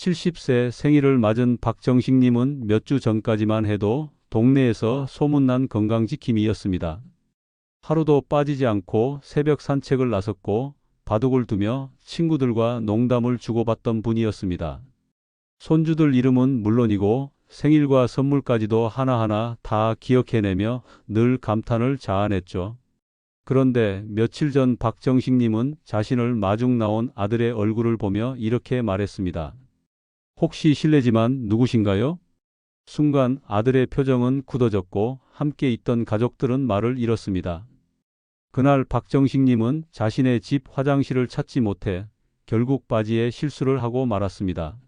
70세 생일을 맞은 박정식님은 몇 주 전까지만 해도 동네에서 소문난 건강지킴이였습니다. 하루도 빠지지 않고 새벽 산책을 나섰고 바둑을 두며 친구들과 농담을 주고받던 분이었습니다. 손주들 이름은 물론이고 생일과 선물까지도 하나하나 다 기억해내며 늘 감탄을 자아냈죠. 그런데 며칠 전 박정식님은 자신을 마중 나온 아들의 얼굴을 보며 이렇게 말했습니다. 혹시 실례지만 누구신가요? 순간 아들의 표정은 굳어졌고 함께 있던 가족들은 말을 잃었습니다. 그날 박정식님은 자신의 집 화장실을 찾지 못해 결국 바지에 실수를 하고 말았습니다.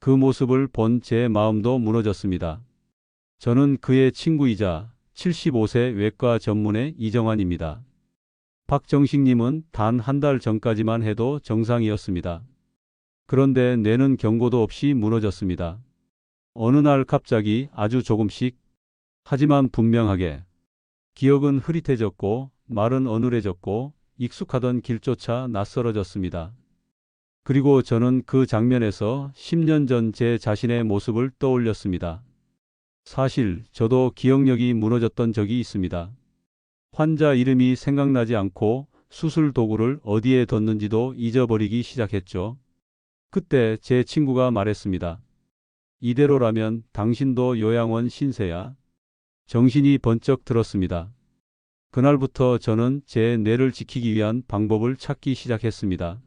그 모습을 본 제 마음도 무너졌습니다. 저는 그의 친구이자 75세 외과 전문의 이정환입니다. 박정식님은 단 한 달 전까지만 해도 정상이었습니다. 그런데 뇌는 경고도 없이 무너졌습니다. 어느 날 갑자기 아주 조금씩 하지만 분명하게 기억은 흐릿해졌고 말은 어눌해졌고 익숙하던 길조차 낯설어졌습니다. 그리고 저는 그 장면에서 10년 전 제 자신의 모습을 떠올렸습니다. 사실 저도 기억력이 무너졌던 적이 있습니다. 환자 이름이 생각나지 않고 수술 도구를 어디에 뒀는지도 잊어버리기 시작했죠. 그때 제 친구가 말했습니다. 이대로라면 당신도 요양원 신세야. 정신이 번쩍 들었습니다. 그날부터 저는 제 뇌를 지키기 위한 방법을 찾기 시작했습니다.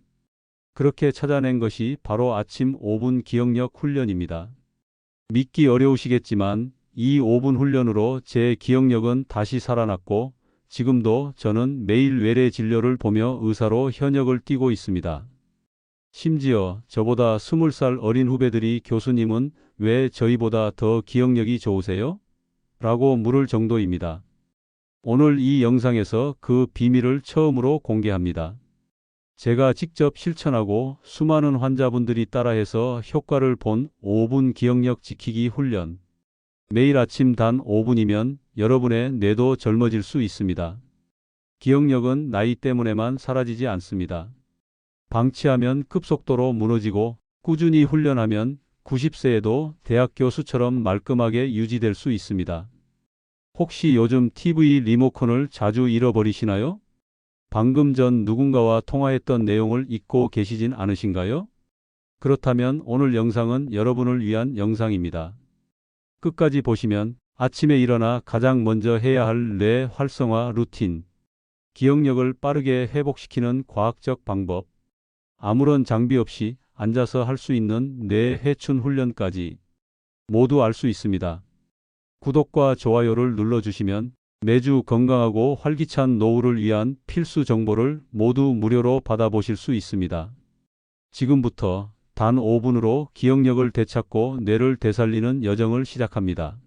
그렇게 찾아낸 것이 바로 아침 5분 기억력 훈련입니다. 믿기 어려우시겠지만 이 5분 훈련으로 제 기억력은 다시 살아났고 지금도 저는 매일 외래 진료를 보며 의사로 현역을 띠고 있습니다. 심지어 저보다 20살 어린 후배들이 교수님은 왜 저희보다 더 기억력이 좋으세요? 라고 물을 정도입니다. 오늘 이 영상에서 그 비밀을 처음으로 공개합니다. 제가 직접 실천하고 수많은 환자분들이 따라해서 효과를 본 5분 기억력 지키기 훈련. 매일 아침 단 5분이면 여러분의 뇌도 젊어질 수 있습니다. 기억력은 나이 때문에만 사라지지 않습니다. 방치하면 급속도로 무너지고 꾸준히 훈련하면 90세에도 대학 교수처럼 말끔하게 유지될 수 있습니다. 혹시 요즘 TV 리모컨을 자주 잃어버리시나요? 방금 전 누군가와 통화했던 내용을 잊고 계시진 않으신가요? 그렇다면 오늘 영상은 여러분을 위한 영상입니다. 끝까지 보시면 아침에 일어나 가장 먼저 해야 할 뇌 활성화 루틴, 기억력을 빠르게 회복시키는 과학적 방법, 아무런 장비 없이 앉아서 할 수 있는 뇌 해춘 훈련까지 모두 알 수 있습니다. 구독과 좋아요를 눌러주시면 매주 건강하고 활기찬 노후를 위한 필수 정보를 모두 무료로 받아보실 수 있습니다. 지금부터 단 5분으로 기억력을 되찾고 뇌를 되살리는 여정을 시작합니다.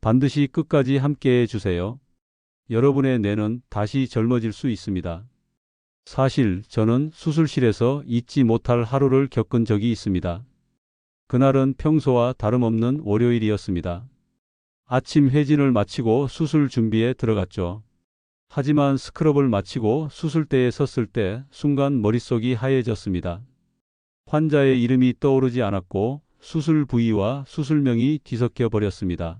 반드시 끝까지 함께 해 주세요. 여러분의 뇌는 다시 젊어질 수 있습니다. 사실 저는 수술실에서 잊지 못할 하루를 겪은 적이 있습니다. 그날은 평소와 다름없는 월요일이었습니다. 아침 회진을 마치고 수술 준비에 들어갔죠. 하지만 스크럽을 마치고 수술대에 섰을 때 순간 머릿속이 하얘졌습니다. 환자의 이름이 떠오르지 않았고 수술 부위와 수술명이 뒤섞여 버렸습니다.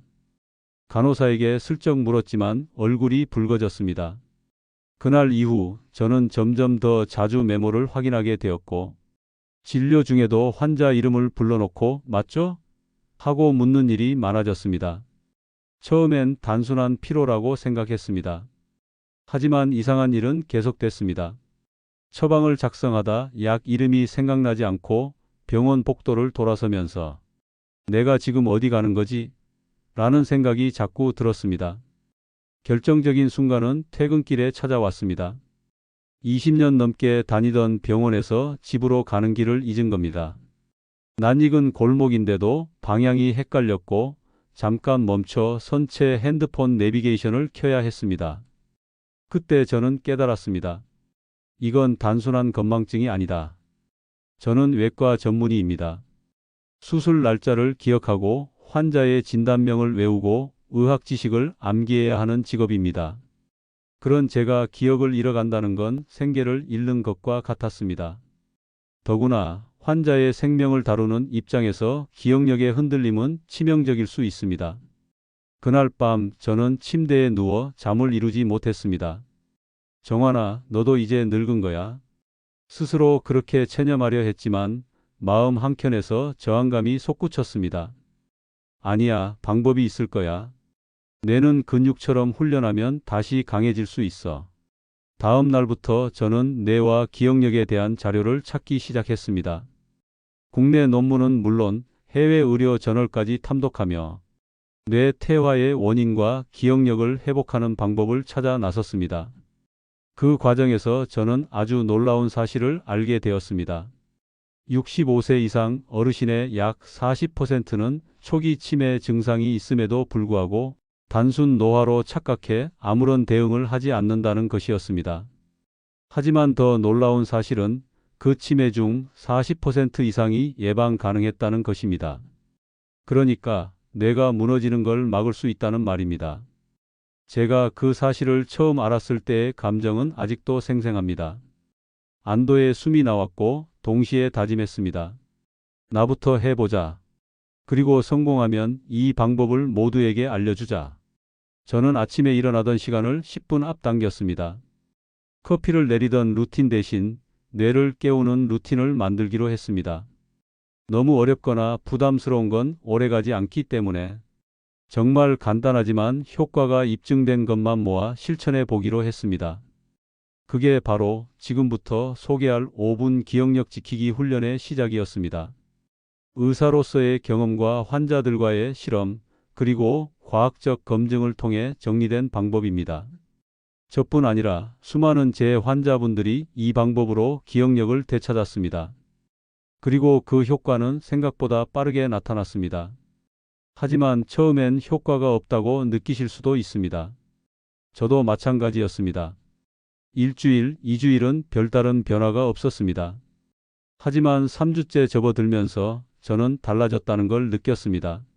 간호사에게 슬쩍 물었지만 얼굴이 붉어졌습니다. 그날 이후 저는 점점 더 자주 메모를 확인하게 되었고 진료 중에도 환자 이름을 불러놓고 맞죠? 하고 묻는 일이 많아졌습니다. 처음엔 단순한 피로라고 생각했습니다. 하지만 이상한 일은 계속됐습니다. 처방을 작성하다 약 이름이 생각나지 않고 병원 복도를 돌아서면서 내가 지금 어디 가는 거지? 라는 생각이 자꾸 들었습니다. 결정적인 순간은 퇴근길에 찾아왔습니다. 20년 넘게 다니던 병원에서 집으로 가는 길을 잊은 겁니다. 낯익은 골목인데도 방향이 헷갈렸고 잠깐 멈춰 선체 핸드폰 내비게이션을 켜야 했습니다. 그때 저는 깨달았습니다. 이건 단순한 건망증이 아니다. 저는 외과 전문의입니다. 수술 날짜를 기억하고 환자의 진단명을 외우고 의학 지식을 암기해야 하는 직업입니다. 그런 제가 기억을 잃어간다는 건 생계를 잃는 것과 같았습니다. 더구나 환자의 생명을 다루는 입장에서 기억력의 흔들림은 치명적일 수 있습니다. 그날 밤 저는 침대에 누워 잠을 이루지 못했습니다. 정환아, 너도 이제 늙은 거야. 스스로 그렇게 체념하려 했지만 마음 한켠에서 저항감이 솟구쳤습니다. 아니야, 방법이 있을 거야. 뇌는 근육처럼 훈련하면 다시 강해질 수 있어. 다음 날부터 저는 뇌와 기억력에 대한 자료를 찾기 시작했습니다. 국내 논문은 물론 해외 의료 저널까지 탐독하며 뇌 퇴화의 원인과 기억력을 회복하는 방법을 찾아 나섰습니다. 그 과정에서 저는 아주 놀라운 사실을 알게 되었습니다. 65세 이상 어르신의 약 40%는 초기 치매 증상이 있음에도 불구하고 단순 노화로 착각해 아무런 대응을 하지 않는다는 것이었습니다. 하지만 더 놀라운 사실은 그 치매 중 40% 이상이 예방 가능했다는 것입니다. 그러니까 뇌가 무너지는 걸 막을 수 있다는 말입니다. 제가 그 사실을 처음 알았을 때의 감정은 아직도 생생합니다. 안도의 숨이 나왔고 동시에 다짐했습니다. 나부터 해보자. 그리고 성공하면 이 방법을 모두에게 알려주자. 저는 아침에 일어나던 시간을 10분 앞당겼습니다. 커피를 내리던 루틴 대신 뇌를 깨우는 루틴을 만들기로 했습니다. 너무 어렵거나 부담스러운 건 오래가지 않기 때문에 정말 간단하지만 효과가 입증된 것만 모아 실천해 보기로 했습니다. 그게 바로 지금부터 소개할 5분 기억력 지키기 훈련의 시작이었습니다. 의사로서의 경험과 환자들과의 실험, 그리고 과학적 검증을 통해 정리된 방법입니다. 저뿐 아니라 수많은 제 환자분들이 이 방법으로 기억력을 되찾았습니다. 그리고 그 효과는 생각보다 빠르게 나타났습니다. 하지만 처음엔 효과가 없다고 느끼실 수도 있습니다. 저도 마찬가지였습니다. 일주일, 이주일은 별다른 변화가 없었습니다. 하지만 3주째 접어들면서 저는 달라졌다는 걸 느꼈습니다.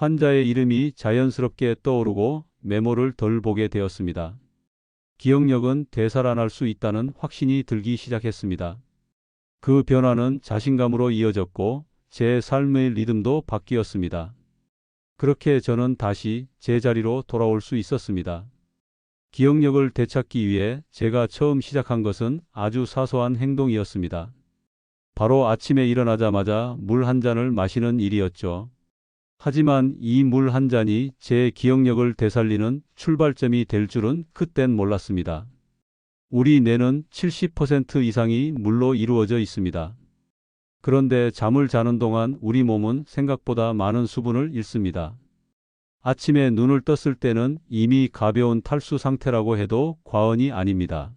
환자의 이름이 자연스럽게 떠오르고 메모를 덜 보게 되었습니다. 기억력은 되살아날 수 있다는 확신이 들기 시작했습니다. 그 변화는 자신감으로 이어졌고 제 삶의 리듬도 바뀌었습니다. 그렇게 저는 다시 제 자리로 돌아올 수 있었습니다. 기억력을 되찾기 위해 제가 처음 시작한 것은 아주 사소한 행동이었습니다. 바로 아침에 일어나자마자 물 한 잔을 마시는 일이었죠. 하지만 이 물 한 잔이 제 기억력을 되살리는 출발점이 될 줄은 그땐 몰랐습니다. 우리 뇌는 70% 이상이 물로 이루어져 있습니다. 그런데 잠을 자는 동안 우리 몸은 생각보다 많은 수분을 잃습니다. 아침에 눈을 떴을 때는 이미 가벼운 탈수 상태라고 해도 과언이 아닙니다.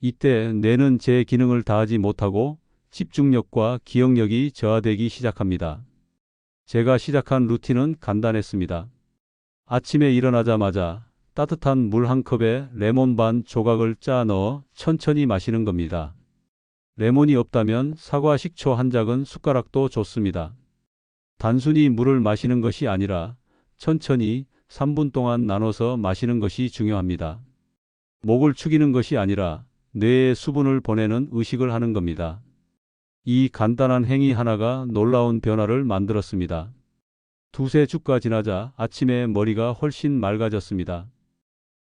이때 뇌는 제 기능을 다하지 못하고 집중력과 기억력이 저하되기 시작합니다. 제가 시작한 루틴은 간단했습니다. 아침에 일어나자마자 따뜻한 물 한 컵에 레몬 반 조각을 짜 넣어 천천히 마시는 겁니다. 레몬이 없다면 사과 식초 한 작은 숟가락도 좋습니다. 단순히 물을 마시는 것이 아니라 천천히 3분 동안 나눠서 마시는 것이 중요합니다. 목을 축이는 것이 아니라 뇌에 수분을 보내는 의식을 하는 겁니다. 이 간단한 행위 하나가 놀라운 변화를 만들었습니다. 두세 주가 지나자 아침에 머리가 훨씬 맑아졌습니다.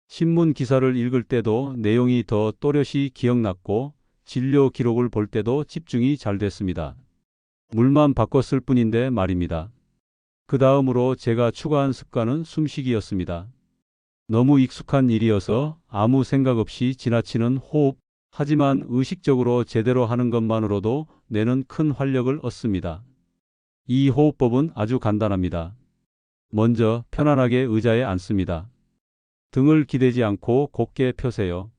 신문 기사를 읽을 때도 내용이 더 또렷이 기억났고 진료 기록을 볼 때도 집중이 잘 됐습니다. 물만 바꿨을 뿐인데 말입니다. 그 다음으로 제가 추가한 습관은 숨쉬기였습니다. 너무 익숙한 일이어서 아무 생각 없이 지나치는 호흡, 하지만 의식적으로 제대로 하는 것만으로도 뇌는 큰 활력을 얻습니다. 이 호흡법은 아주 간단합니다. 먼저 편안하게 의자에 앉습니다. 등을 기대지 않고 곧게 펴세요.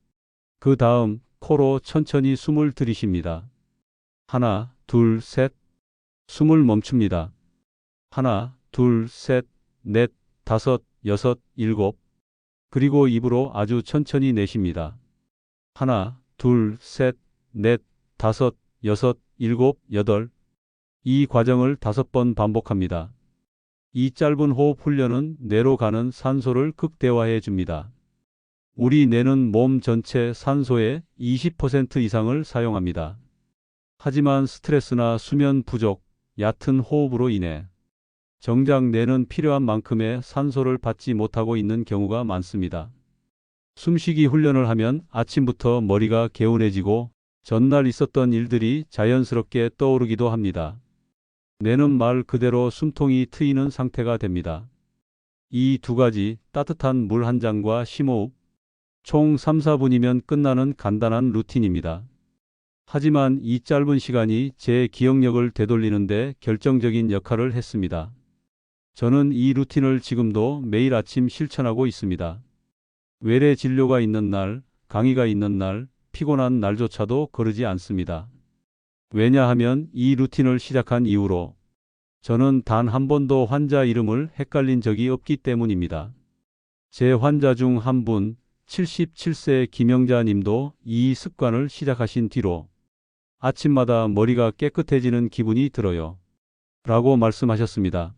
그 다음 코로 천천히 숨을 들이쉽니다. 하나, 둘, 셋. 숨을 멈춥니다. 하나, 둘, 셋, 넷, 다섯, 여섯, 일곱. 그리고 입으로 아주 천천히 내쉽니다. 하나, 둘, 셋, 넷, 다섯, 여섯, 일곱, 여덟. 이 과정을 다섯 번 반복합니다. 이 짧은 호흡 훈련은 뇌로 가는 산소를 극대화해 줍니다. 우리 뇌는 몸 전체 산소의 20% 이상을 사용합니다. 하지만 스트레스나 수면 부족, 얕은 호흡으로 인해 정작 뇌는 필요한 만큼의 산소를 받지 못하고 있는 경우가 많습니다. 숨쉬기 훈련을 하면 아침부터 머리가 개운해지고 전날 있었던 일들이 자연스럽게 떠오르기도 합니다. 뇌는 말 그대로 숨통이 트이는 상태가 됩니다. 이 두 가지 따뜻한 물 한 잔과 심호흡, 총 3, 4분이면 끝나는 간단한 루틴입니다. 하지만 이 짧은 시간이 제 기억력을 되돌리는데 결정적인 역할을 했습니다. 저는 이 루틴을 지금도 매일 아침 실천하고 있습니다. 외래 진료가 있는 날, 강의가 있는 날, 피곤한 날조차도 거르지 않습니다. 왜냐하면 이 루틴을 시작한 이후로 저는 단 한 번도 환자 이름을 헷갈린 적이 없기 때문입니다. 제 환자 중 한 분, 77세 김영자 님도 이 습관을 시작하신 뒤로 아침마다 머리가 깨끗해지는 기분이 들어요. 라고 말씀하셨습니다.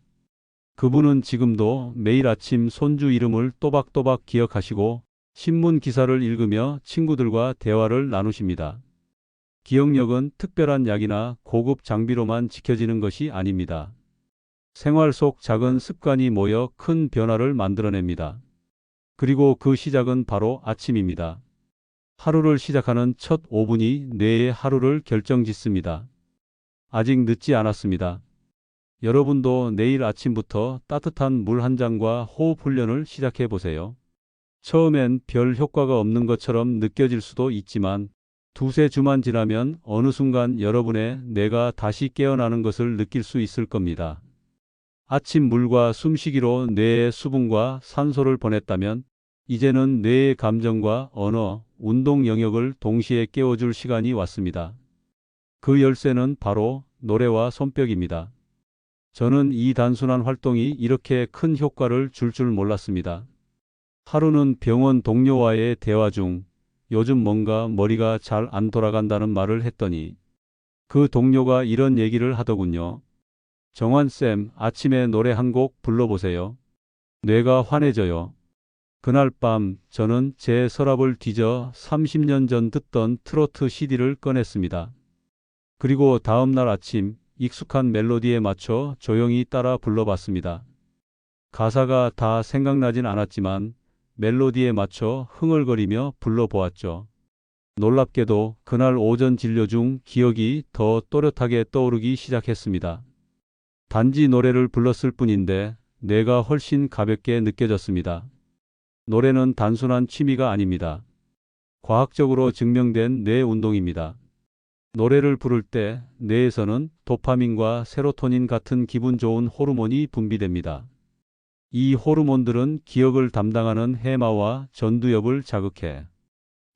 그분은 지금도 매일 아침 손주 이름을 또박또박 기억하시고 신문 기사를 읽으며 친구들과 대화를 나누십니다. 기억력은 특별한 약이나 고급 장비로만 지켜지는 것이 아닙니다. 생활 속 작은 습관이 모여 큰 변화를 만들어냅니다. 그리고 그 시작은 바로 아침입니다. 하루를 시작하는 첫 5분이 뇌의 하루를 결정짓습니다. 아직 늦지 않았습니다. 여러분도 내일 아침부터 따뜻한 물 한 잔과 호흡 훈련을 시작해 보세요. 처음엔 별 효과가 없는 것처럼 느껴질 수도 있지만 두세 주만 지나면 어느 순간 여러분의 뇌가 다시 깨어나는 것을 느낄 수 있을 겁니다. 아침 물과 숨쉬기로 뇌에 수분과 산소를 보냈다면 이제는 뇌의 감정과 언어, 운동 영역을 동시에 깨워줄 시간이 왔습니다. 그 열쇠는 바로 노래와 손뼉입니다. 저는 이 단순한 활동이 이렇게 큰 효과를 줄줄 몰랐습니다. 하루는 병원 동료와의 대화 중 요즘 뭔가 머리가 잘 안 돌아간다는 말을 했더니 그 동료가 이런 얘기를 하더군요. 정환쌤, 아침에 노래 한 곡 불러보세요. 뇌가 환해져요. 그날 밤 저는 제 서랍을 뒤져 30년 전 듣던 트로트 CD를 꺼냈습니다. 그리고 다음 날 아침 익숙한 멜로디에 맞춰 조용히 따라 불러봤습니다. 가사가 다 생각나진 않았지만 멜로디에 맞춰 흥얼거리며 불러보았죠. 놀랍게도 그날 오전 진료 중 기억이 더 또렷하게 떠오르기 시작했습니다. 단지 노래를 불렀을 뿐인데 뇌가 훨씬 가볍게 느껴졌습니다. 노래는 단순한 취미가 아닙니다. 과학적으로 증명된 뇌 운동입니다. 노래를 부를 때 뇌에서는 도파민과 세로토닌 같은 기분 좋은 호르몬이 분비됩니다. 이 호르몬들은 기억을 담당하는 해마와 전두엽을 자극해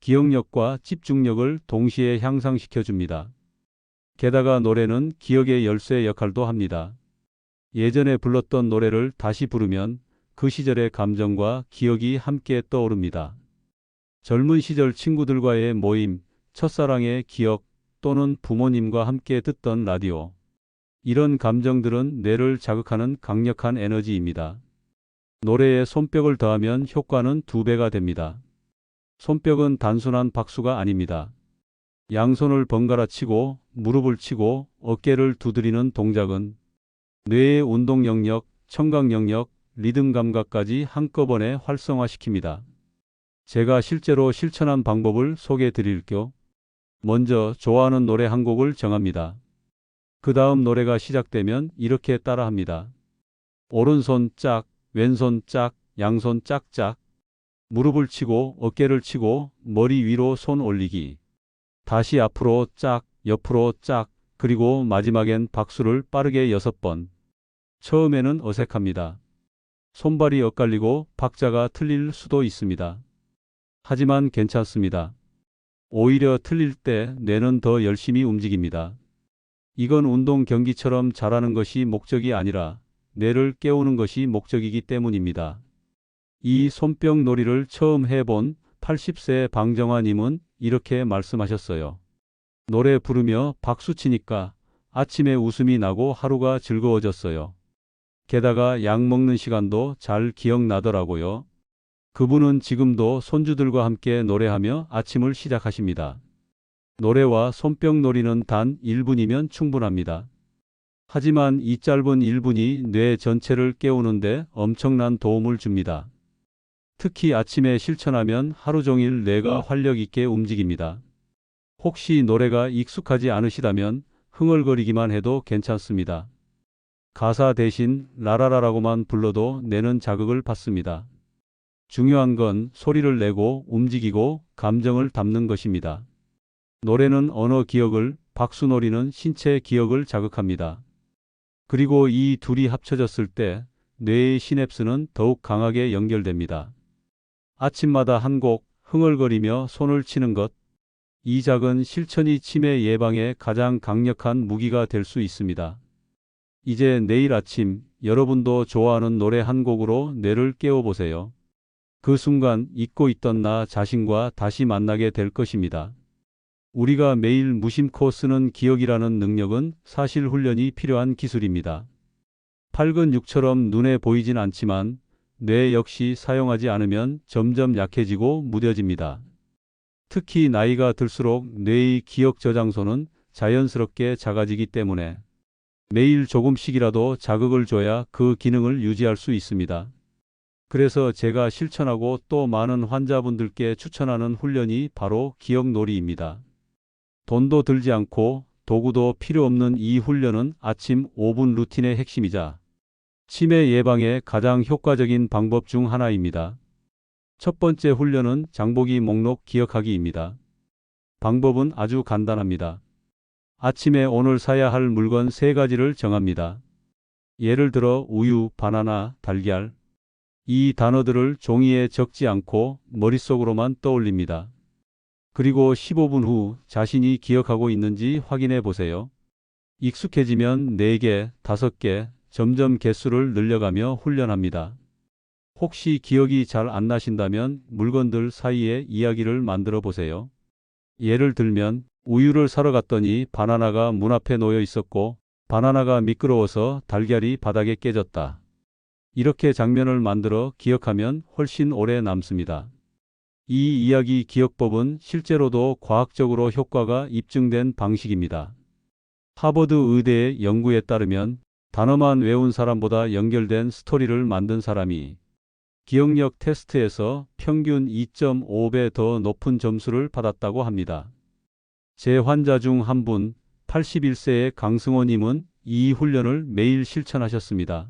기억력과 집중력을 동시에 향상시켜 줍니다. 게다가 노래는 기억의 열쇠 역할도 합니다. 예전에 불렀던 노래를 다시 부르면 그 시절의 감정과 기억이 함께 떠오릅니다. 젊은 시절 친구들과의 모임, 첫사랑의 기억 또는 부모님과 함께 듣던 라디오. 이런 감정들은 뇌를 자극하는 강력한 에너지입니다. 노래에 손뼉을 더하면 효과는 두 배가 됩니다. 손뼉은 단순한 박수가 아닙니다. 양손을 번갈아 치고 무릎을 치고 어깨를 두드리는 동작은 뇌의 운동 영역, 청각 영역, 리듬 감각까지 한꺼번에 활성화시킵니다. 제가 실제로 실천한 방법을 소개해 드릴게요. 먼저 좋아하는 노래 한 곡을 정합니다. 그 다음 노래가 시작되면 이렇게 따라합니다. 오른손 짝, 왼손 짝, 양손 짝짝. 무릎을 치고 어깨를 치고 머리 위로 손 올리기. 다시 앞으로 짝, 옆으로 짝, 그리고 마지막엔 박수를 빠르게 여섯 번. 처음에는 어색합니다. 손발이 엇갈리고 박자가 틀릴 수도 있습니다. 하지만 괜찮습니다. 오히려 틀릴 때 뇌는 더 열심히 움직입니다. 이건 운동 경기처럼 잘하는 것이 목적이 아니라 뇌를 깨우는 것이 목적이기 때문입니다. 이 손뼉 놀이를 처음 해본 80세 방정화님은 이렇게 말씀하셨어요. 노래 부르며 박수 치니까 아침에 웃음이 나고 하루가 즐거워졌어요. 게다가 약 먹는 시간도 잘 기억나더라고요. 그분은 지금도 손주들과 함께 노래하며 아침을 시작하십니다. 노래와 손뼉 놀이는 단 1분이면 충분합니다. 하지만 이 짧은 1분이 뇌 전체를 깨우는데 엄청난 도움을 줍니다. 특히 아침에 실천하면 하루 종일 뇌가 활력 있게 움직입니다. 혹시 노래가 익숙하지 않으시다면 흥얼거리기만 해도 괜찮습니다. 가사 대신 라라라라고만 불러도 뇌는 자극을 받습니다. 중요한 건 소리를 내고 움직이고 감정을 담는 것입니다. 노래는 언어 기억을, 박수놀이는 신체 기억을 자극합니다. 그리고 이 둘이 합쳐졌을 때 뇌의 시냅스는 더욱 강하게 연결됩니다. 아침마다 한 곡 흥얼거리며 손을 치는 것. 이 작은 실천이 치매 예방에 가장 강력한 무기가 될 수 있습니다. 이제 내일 아침 여러분도 좋아하는 노래 한 곡으로 뇌를 깨워보세요. 그 순간 잊고 있던 나 자신과 다시 만나게 될 것입니다. 우리가 매일 무심코 쓰는 기억이라는 능력은 사실 훈련이 필요한 기술입니다. 팔근 육처럼 눈에 보이진 않지만 뇌 역시 사용하지 않으면 점점 약해지고 무뎌집니다. 특히 나이가 들수록 뇌의 기억 저장소는 자연스럽게 작아지기 때문에 매일 조금씩이라도 자극을 줘야 그 기능을 유지할 수 있습니다. 그래서 제가 실천하고 또 많은 환자분들께 추천하는 훈련이 바로 기억놀이입니다. 돈도 들지 않고 도구도 필요 없는 이 훈련은 아침 5분 루틴의 핵심이자 치매 예방에 가장 효과적인 방법 중 하나입니다. 첫 번째 훈련은 장보기 목록 기억하기입니다. 방법은 아주 간단합니다. 아침에 오늘 사야 할 물건 세 가지를 정합니다. 예를 들어 우유, 바나나, 달걀. 이 단어들을 종이에 적지 않고 머릿속으로만 떠올립니다. 그리고 15분 후 자신이 기억하고 있는지 확인해 보세요. 익숙해지면 4개, 5개, 점점 개수를 늘려가며 훈련합니다. 혹시 기억이 잘 안 나신다면 물건들 사이에 이야기를 만들어 보세요. 예를 들면 우유를 사러 갔더니 바나나가 문 앞에 놓여 있었고 바나나가 미끄러워서 달걀이 바닥에 깨졌다. 이렇게 장면을 만들어 기억하면 훨씬 오래 남습니다. 이 이야기 기억법은 실제로도 과학적으로 효과가 입증된 방식입니다. 하버드 의대의 연구에 따르면 단어만 외운 사람보다 연결된 스토리를 만든 사람이 기억력 테스트에서 평균 2.5배 더 높은 점수를 받았다고 합니다. 제 환자 중 한 분, 81세의 강승호님은 이 훈련을 매일 실천하셨습니다.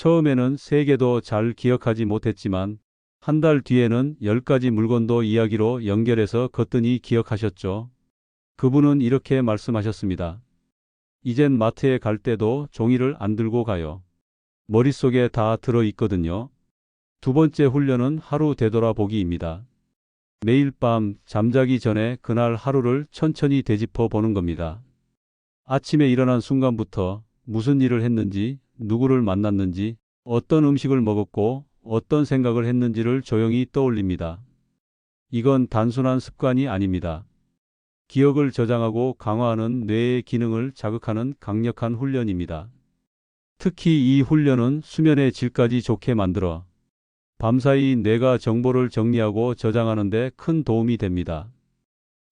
처음에는 세 개도 잘 기억하지 못했지만 한 달 뒤에는 10가지 물건도 이야기로 연결해서 걷더니 기억하셨죠. 그분은 이렇게 말씀하셨습니다. 이젠 마트에 갈 때도 종이를 안 들고 가요. 머릿속에 다 들어 있거든요. 두 번째 훈련은 하루 되돌아보기입니다. 매일 밤 잠자기 전에 그날 하루를 천천히 되짚어 보는 겁니다. 아침에 일어난 순간부터 무슨 일을 했는지, 누구를 만났는지, 어떤 음식을 먹었고, 어떤 생각을 했는지를 조용히 떠올립니다. 이건 단순한 습관이 아닙니다. 기억을 저장하고 강화하는 뇌의 기능을 자극하는 강력한 훈련입니다. 특히 이 훈련은 수면의 질까지 좋게 만들어 밤사이 뇌가 정보를 정리하고 저장하는 데 큰 도움이 됩니다.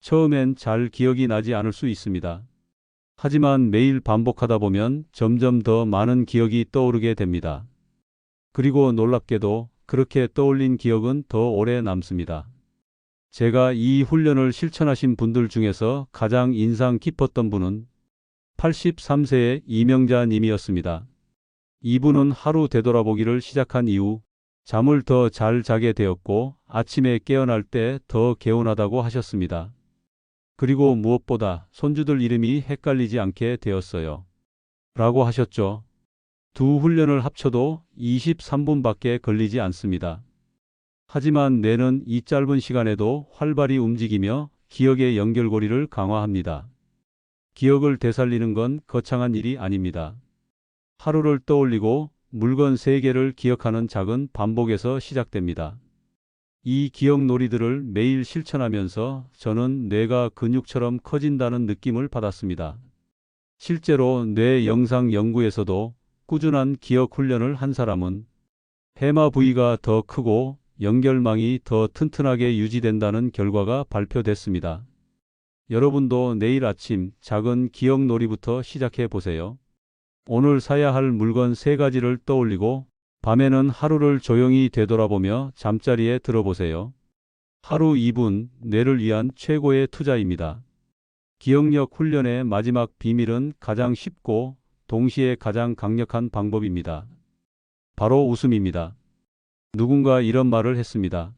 처음엔 잘 기억이 나지 않을 수 있습니다. 하지만 매일 반복하다 보면 점점 더 많은 기억이 떠오르게 됩니다. 그리고 놀랍게도 그렇게 떠올린 기억은 더 오래 남습니다. 제가 이 훈련을 실천하신 분들 중에서 가장 인상 깊었던 분은 83세의 이명자 님이었습니다. 이분은 하루 되돌아보기를 시작한 이후 잠을 더 잘 자게 되었고 아침에 깨어날 때 더 개운하다고 하셨습니다. 그리고 무엇보다 손주들 이름이 헷갈리지 않게 되었어요. 라고 하셨죠. 두 훈련을 합쳐도 23분밖에 걸리지 않습니다. 하지만 뇌는 이 짧은 시간에도 활발히 움직이며 기억의 연결고리를 강화합니다. 기억을 되살리는 건 거창한 일이 아닙니다. 하루를 떠올리고 물건 3개를 기억하는 작은 반복에서 시작됩니다. 이 기억 놀이들을 매일 실천하면서 저는 뇌가 근육처럼 커진다는 느낌을 받았습니다. 실제로 뇌 영상 연구에서도 꾸준한 기억 훈련을 한 사람은 해마 부위가 더 크고 연결망이 더 튼튼하게 유지된다는 결과가 발표됐습니다. 여러분도 내일 아침 작은 기억 놀이부터 시작해 보세요. 오늘 사야 할 물건 세 가지를 떠올리고 밤에는 하루를 조용히 되돌아보며 잠자리에 들어보세요. 하루 2분 뇌를 위한 최고의 투자입니다. 기억력 훈련의 마지막 비밀은 가장 쉽고 동시에 가장 강력한 방법입니다. 바로 웃음입니다. 누군가 이런 말을 했습니다.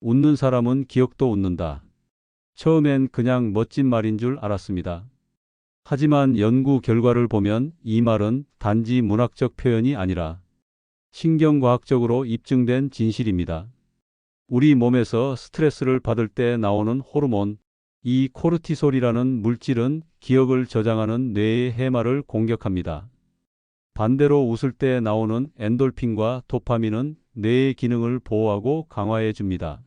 웃는 사람은 기억도 웃는다. 처음엔 그냥 멋진 말인 줄 알았습니다. 하지만 연구 결과를 보면 이 말은 단지 문학적 표현이 아니라 신경과학적으로 입증된 진실입니다. 우리 몸에서 스트레스를 받을 때 나오는 호르몬, 이 코르티솔이라는 물질은 기억을 저장하는 뇌의 해마를 공격합니다. 반대로 웃을 때 나오는 엔돌핀과 도파민은 뇌의 기능을 보호하고 강화해 줍니다.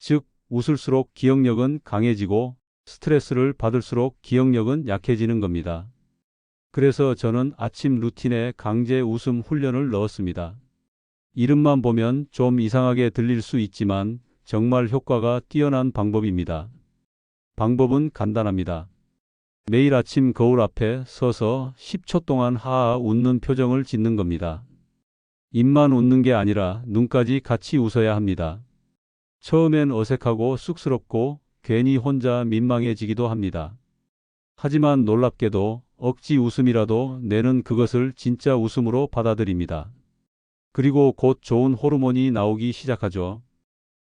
즉, 웃을수록 기억력은 강해지고 스트레스를 받을수록 기억력은 약해지는 겁니다. 그래서 저는 아침 루틴에 강제 웃음 훈련을 넣었습니다. 이름만 보면 좀 이상하게 들릴 수 있지만 정말 효과가 뛰어난 방법입니다. 방법은 간단합니다. 매일 아침 거울 앞에 서서 10초 동안 하하 웃는 표정을 짓는 겁니다. 입만 웃는 게 아니라 눈까지 같이 웃어야 합니다. 처음엔 어색하고 쑥스럽고 괜히 혼자 민망해지기도 합니다. 하지만 놀랍게도 억지 웃음이라도 뇌는 그것을 진짜 웃음으로 받아들입니다. 그리고 곧 좋은 호르몬이 나오기 시작하죠.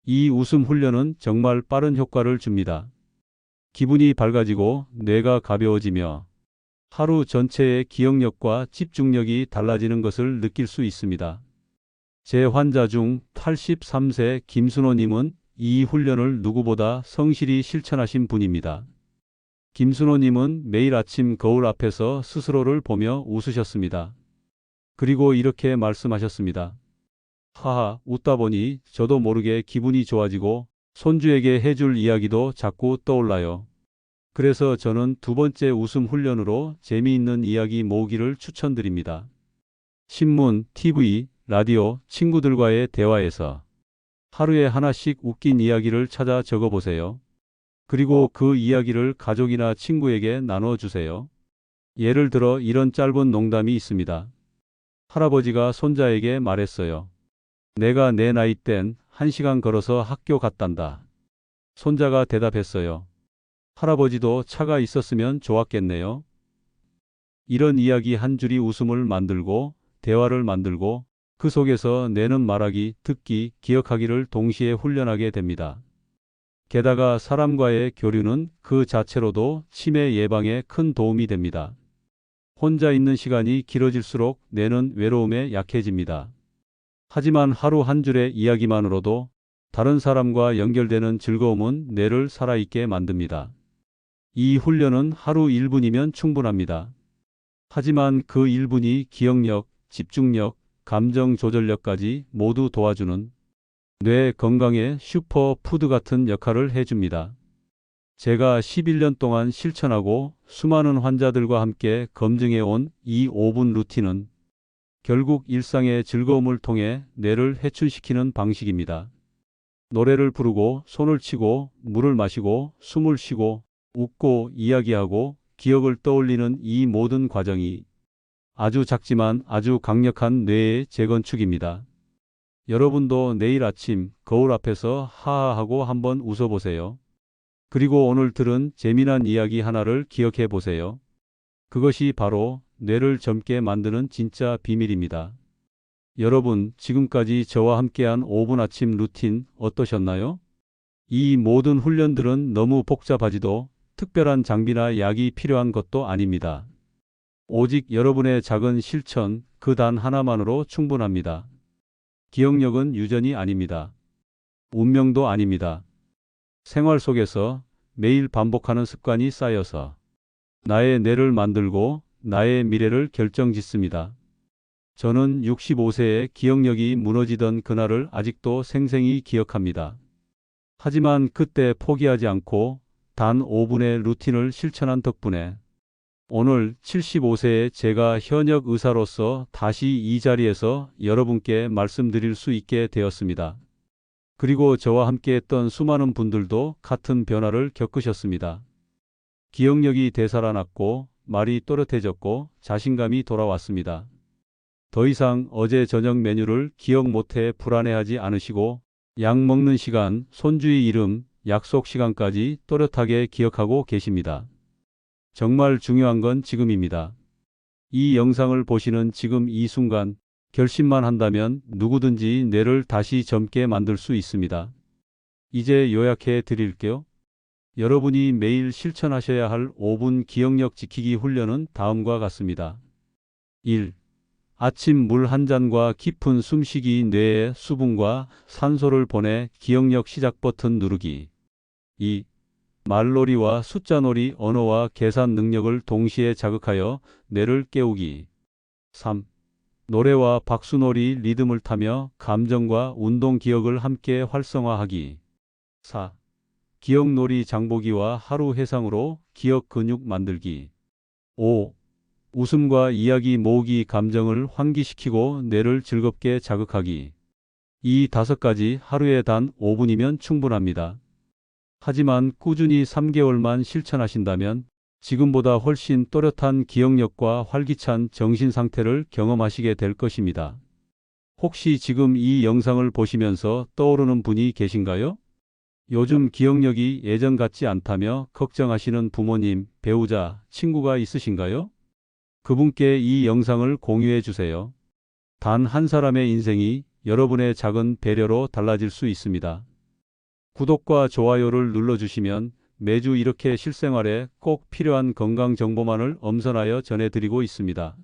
이 웃음 훈련은 정말 빠른 효과를 줍니다. 기분이 밝아지고 뇌가 가벼워지며 하루 전체의 기억력과 집중력이 달라지는 것을 느낄 수 있습니다. 제 환자 중 83세 김순호님은 이 훈련을 누구보다 성실히 실천하신 분입니다. 김순호님은 매일 아침 거울 앞에서 스스로를 보며 웃으셨습니다. 그리고 이렇게 말씀하셨습니다. 하하, 웃다 보니 저도 모르게 기분이 좋아지고 손주에게 해줄 이야기도 자꾸 떠올라요. 그래서 저는 두 번째 웃음 훈련으로 재미있는 이야기 모으기를 추천드립니다. 신문, TV, 라디오, 친구들과의 대화에서 하루에 하나씩 웃긴 이야기를 찾아 적어보세요. 그리고 그 이야기를 가족이나 친구에게 나눠주세요. 예를 들어 이런 짧은 농담이 있습니다. 할아버지가 손자에게 말했어요. 내가 내 나이 땐한 시간 걸어서 학교 갔단다. 손자가 대답했어요. 할아버지도 차가 있었으면 좋았겠네요. 이런 이야기 한 줄이 웃음을 만들고 대화를 만들고 그 속에서 내는 말하기, 듣기, 기억하기를 동시에 훈련하게 됩니다. 게다가 사람과의 교류는 그 자체로도 치매 예방에 큰 도움이 됩니다. 혼자 있는 시간이 길어질수록 뇌는 외로움에 약해집니다. 하지만 하루 한 줄의 이야기만으로도 다른 사람과 연결되는 즐거움은 뇌를 살아있게 만듭니다. 이 훈련은 하루 1분이면 충분합니다. 하지만 그 1분이 기억력, 집중력, 감정 조절력까지 모두 도와주는 뇌 건강의 슈퍼푸드 같은 역할을 해줍니다. 제가 11년 동안 실천하고 수많은 환자들과 함께 검증해 온 이 5분 루틴은 결국 일상의 즐거움을 통해 뇌를 해춘시키는 방식입니다. 노래를 부르고 손을 치고 물을 마시고 숨을 쉬고 웃고 이야기하고 기억을 떠올리는 이 모든 과정이 아주 작지만 아주 강력한 뇌의 재건축입니다. 여러분도 내일 아침 거울 앞에서 하하하고 한번 웃어보세요. 그리고 오늘 들은 재미난 이야기 하나를 기억해 보세요. 그것이 바로 뇌를 젊게 만드는 진짜 비밀입니다. 여러분, 지금까지 저와 함께한 5분 아침 루틴 어떠셨나요? 이 모든 훈련들은 너무 복잡하지도 특별한 장비나 약이 필요한 것도 아닙니다. 오직 여러분의 작은 실천 그 단 하나만으로 충분합니다. 기억력은 유전이 아닙니다. 운명도 아닙니다. 생활 속에서 매일 반복하는 습관이 쌓여서 나의 뇌를 만들고 나의 미래를 결정짓습니다. 저는 65세에 기억력이 무너지던 그날을 아직도 생생히 기억합니다. 하지만 그때 포기하지 않고 단 5분의 루틴을 실천한 덕분에 오늘 75세의 제가 현역 의사로서 다시 이 자리에서 여러분께 말씀드릴 수 있게 되었습니다. 그리고 저와 함께 했던 수많은 분들도 같은 변화를 겪으셨습니다. 기억력이 되살아났고 말이 또렷해졌고 자신감이 돌아왔습니다. 더 이상 어제 저녁 메뉴를 기억 못해 불안해하지 않으시고 약 먹는 시간, 손주의 이름, 약속 시간까지 또렷하게 기억하고 계십니다. 정말 중요한 건 지금입니다. 이 영상을 보시는 지금 이 순간 결심만 한다면 누구든지 뇌를 다시 젊게 만들 수 있습니다. 이제 요약해 드릴게요. 여러분이 매일 실천하셔야 할 5분 기억력 지키기 훈련은 다음과 같습니다. 1. 아침 물 한 잔과 깊은 숨쉬기 뇌에 수분과 산소를 보내 기억력 시작 버튼 누르기. 2. 말놀이와 숫자놀이 언어와 계산 능력을 동시에 자극하여 뇌를 깨우기. 3. 노래와 박수놀이 리듬을 타며 감정과 운동 기억을 함께 활성화하기. 4. 기억놀이 장보기와 하루 해상으로 기억 근육 만들기. 5. 웃음과 이야기 모으기 감정을 환기시키고 뇌를 즐겁게 자극하기. 이 다섯 가지 하루에 단 5분이면 충분합니다. 하지만 꾸준히 3개월만 실천하신다면 지금보다 훨씬 또렷한 기억력과 활기찬 정신 상태를 경험하시게 될 것입니다. 혹시 지금 이 영상을 보시면서 떠오르는 분이 계신가요? 요즘 기억력이 예전 같지 않다며 걱정하시는 부모님, 배우자, 친구가 있으신가요? 그분께 이 영상을 공유해 주세요. 단 한 사람의 인생이 여러분의 작은 배려로 달라질 수 있습니다. 구독과 좋아요를 눌러주시면 매주 이렇게 실생활에 꼭 필요한 건강 정보만을 엄선하여 전해드리고 있습니다.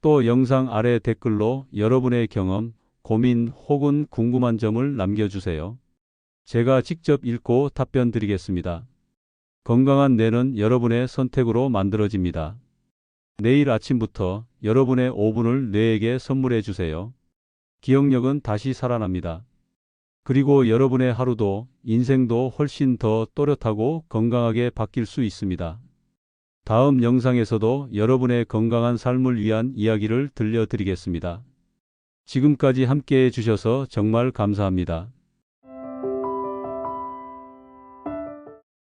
또 영상 아래 댓글로 여러분의 경험, 고민 혹은 궁금한 점을 남겨주세요. 제가 직접 읽고 답변 드리겠습니다. 건강한 뇌는 여러분의 선택으로 만들어집니다. 내일 아침부터 여러분의 5분을 뇌에게 선물해 주세요. 기억력은 다시 살아납니다. 그리고 여러분의 하루도 인생도 훨씬 더 또렷하고 건강하게 바뀔 수 있습니다. 다음 영상에서도 여러분의 건강한 삶을 위한 이야기를 들려드리겠습니다. 지금까지 함께 해 주셔서 정말 감사합니다.